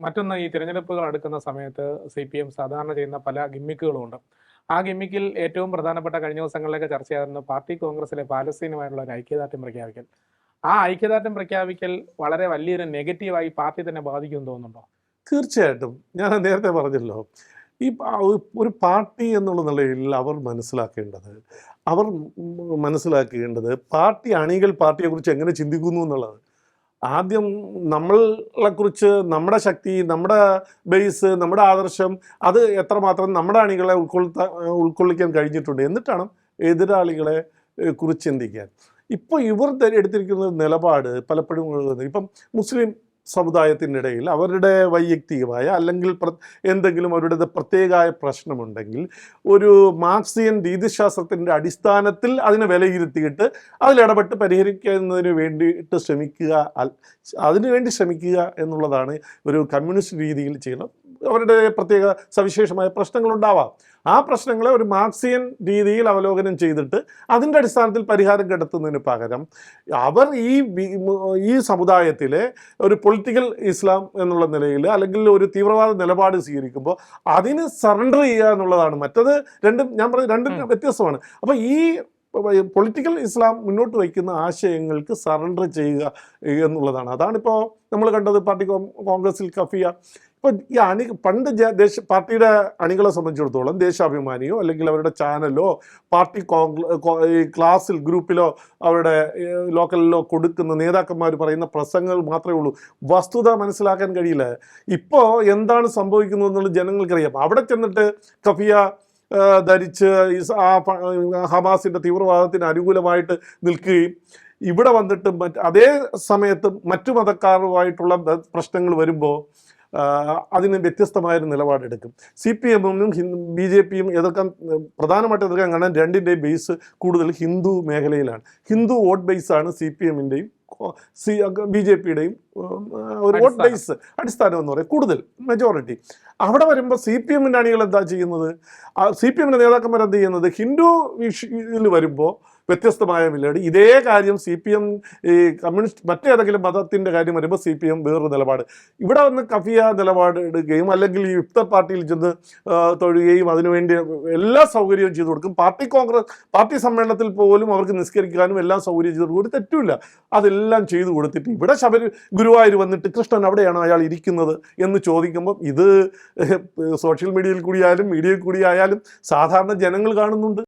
മറ്റൊന്ന് ഈ തിരഞ്ഞെടുപ്പുകൾ അടുക്കുന്ന സമയത്ത് സി പി എം സാധാരണ ചെയ്യുന്ന പല ഗിമ്മിക്കുകളുമുണ്ട് ആ ഗിമ്മിക്കിൽ ഏറ്റവും പ്രധാനപ്പെട്ട കഴിഞ്ഞ ദിവസങ്ങളിലൊക്കെ ചർച്ചയായിരുന്നു പാർട്ടി കോൺഗ്രസിലെ പാലസ്തീനുമായുള്ള ഒരു ഐക്യദാർഢ്യം പ്രഖ്യാപിക്കൽ. ആ ഐക്യദാർഢ്യം പ്രഖ്യാപിക്കൽ വളരെ വലിയൊരു നെഗറ്റീവായി പാർട്ടി തന്നെ ബാധിക്കും തോന്നുന്നുണ്ടോ? തീർച്ചയായിട്ടും. ഞാൻ നേരത്തെ പറഞ്ഞല്ലോ. ഈ ഒരു പാർട്ടി എന്നുള്ള നിലയിൽ അവർ മനസ്സിലാക്കേണ്ടത് അവർ മനസ്സിലാക്കേണ്ടത് പാർട്ടി അണികൾ പാർട്ടിയെക്കുറിച്ച് എങ്ങനെ ചിന്തിക്കുന്നു എന്നുള്ളത് ആദ്യം നമ്മളെ കുറിച്ച് നമ്മുടെ ശക്തി നമ്മുടെ ബേസ് നമ്മുടെ ആദർശം അത് എത്രമാത്രം നമ്മുടെ അണികളെ ഉൾക്കൊള്ളുത്ത ഉൾക്കൊള്ളിക്കാൻ കഴിഞ്ഞിട്ടുണ്ട് എന്നിട്ടാണ് എതിരാളികളെ കുറിച്ച് ചിന്തിക്കാൻ. ഇപ്പോൾ ഇവർ എടുത്തിരിക്കുന്ന നിലപാട് പലപ്പോഴും ഇപ്പം മുസ്ലിം സമുദായത്തിന്റെ ഇടയിൽ അവരുടെ വൈയക്തികമായ അല്ലെങ്കിൽ എന്തെങ്കിലും അവരുടെ പ്രത്യേകമായ പ്രശ്നമുണ്ടെങ്കിൽ ഒരു മാർക്സിയൻ രീതിശാസ്ത്രത്തിന്റെ അടിസ്ഥാനത്തിൽ അതിനെ വിലയിരുത്തിയിട്ട് അതിലിടപെട്ട് പരിഹരിക്കുന്നതിന് വേണ്ടിയിട്ട് ശ്രമിക്കുക അതിനുവേണ്ടി ശ്രമിക്കുക എന്നുള്ളതാണ് ഒരു കമ്മ്യൂണിസ്റ്റ് രീതിയിൽ ചെയ്യുന്നത് അവരുടെ പ്രത്യേക സവിശേഷമായ പ്രശ്നങ്ങളുണ്ടാവാം. ആ പ്രശ്നങ്ങളെ ഒരു മാർക്സിയൻ രീതിയിൽ അവലോകനം ചെയ്തിട്ട് അതിന്റെ അടിസ്ഥാനത്തിൽ പരിഹാരം കണ്ടെത്തുന്നതിന് പകരം അവർ ഈ ഈ സമുദായത്തിലെ ഒരു പൊളിറ്റിക്കൽ ഇസ്ലാം എന്നുള്ള നിലയിൽ അല്ലെങ്കിൽ ഒരു തീവ്രവാദ നിലപാട് സ്വീകരിക്കുമ്പോൾ അതിന് സറണ്ടർ ചെയ്യുക എന്നുള്ളതാണ്. മറ്റത് രണ്ടും ഞാൻ പറഞ്ഞ രണ്ടും. വ്യത്യസ്തമാണ്. അപ്പോൾ ഈ പൊളിറ്റിക്കൽ ഇസ്ലാം മുന്നോട്ട് വയ്ക്കുന്ന ആശയങ്ങൾക്ക് സറണ്ടർ ചെയ്യുക എന്നുള്ളതാണ്. അതാണിപ്പോൾ നമ്മൾ കണ്ടത് പാർട്ടി കോൺഗ്രസിൽ കഫിയ ഇപ്പോൾ ഈ അണി പണ്ട് ദേശ പാർട്ടിയുടെ അണികളെ സംബന്ധിച്ചിടത്തോളം ദേശാഭിമാനിയോ അല്ലെങ്കിൽ അവരുടെ ചാനലോ പാർട്ടി ക്ലാസ്സിൽ ഗ്രൂപ്പിലോ അവരുടെ ലോക്കലിലോ കൊടുക്കുന്ന നേതാക്കന്മാർ പറയുന്ന പ്രസംഗങ്ങൾ മാത്രമേ ഉള്ളൂ. വസ്തുത മനസ്സിലാക്കാൻ കഴിയില്ല. ഇപ്പോൾ എന്താണ് സംഭവിക്കുന്നത് എന്നുള്ളത് ജനങ്ങൾക്കറിയാം. അവിടെ ചെന്നിട്ട് കഫിയ ധരിച്ച് ആ ഹമാസിന്റെ തീവ്രവാദത്തിന് അനുകൂലമായിട്ട് നിൽക്കുകയും ഇവിടെ വന്നിട്ട് മറ്റ് അതേ സമയത്ത് മറ്റു മതക്കാരുമായിട്ടുള്ള പ്രശ്നങ്ങൾ വരുമ്പോൾ അതിന് വ്യത്യസ്തമായൊരു നിലപാടെടുക്കും. സി പി എമ്മിനും ബി ജെ പിയും എതിർക്കാൻ പ്രധാനമായിട്ട് എതിർക്കാൻ കാണാൻ രണ്ടിന്റെയും ബേസ് കൂടുതൽ ഹിന്ദു മേഖലയിലാണ്. ഹിന്ദു വോട്ട് ബേസാണ് സി പി എമ്മിന്റെയും സി ബി ജെ പിയുടെയും ഒരു വോട്ട് ബേസ് അടിസ്ഥാനം എന്ന് പറയും. കൂടുതൽ മെജോറിറ്റി അവിടെ വരുമ്പോൾ സി പി എമ്മിന്റെ അണികൾ എന്താ ചെയ്യുന്നത്? സി പി എമ്മിന്റെ നേതാക്കന്മാർ എന്ത് ചെയ്യുന്നത്? ഹിന്ദു വിഷയിൽ വരുമ്പോൾ വ്യത്യസ്തമായ നിലപാട് ഇതേ കാര്യം സി പി എം ഈ കമ്മ്യൂണിസ്റ്റ് മറ്റേതെങ്കിലും മതത്തിന്റെ കാര്യം വരുമ്പോൾ സി പി എം വേറൊരു നിലപാട്. ഇവിടെ വന്ന് കഫിയ നിലപാട് എടുക്കുകയും അല്ലെങ്കിൽ ഈ യുക്ത പാർട്ടിയിൽ ചെന്ന് തൊഴുകയും അതിനുവേണ്ടി എല്ലാ സൗകര്യവും ചെയ്തു കൊടുക്കും. പാർട്ടി കോൺഗ്രസ് പാർട്ടി സമ്മേളനത്തിൽ പോലും അവർക്ക് നിസ്കരിക്കാനും എല്ലാം സൗകര്യം ചെയ്തു കൊടുക്കും തെറ്റുമില്ല. അതെല്ലാം ചെയ്തു കൊടുത്തിട്ട് ഇവിടെ ശബരി ഗുരുവായൂർ വന്നിട്ട് കൃഷ്ണൻ അവിടെയാണ് അയാൾ ഇരിക്കുന്നത് എന്ന് ചോദിക്കുമ്പോൾ ഇത് സോഷ്യൽ മീഡിയയിൽ കൂടിയായാലും മീഡിയയിൽ കൂടിയായാലും സാധാരണ ജനങ്ങൾ കാണുന്നുണ്ട്.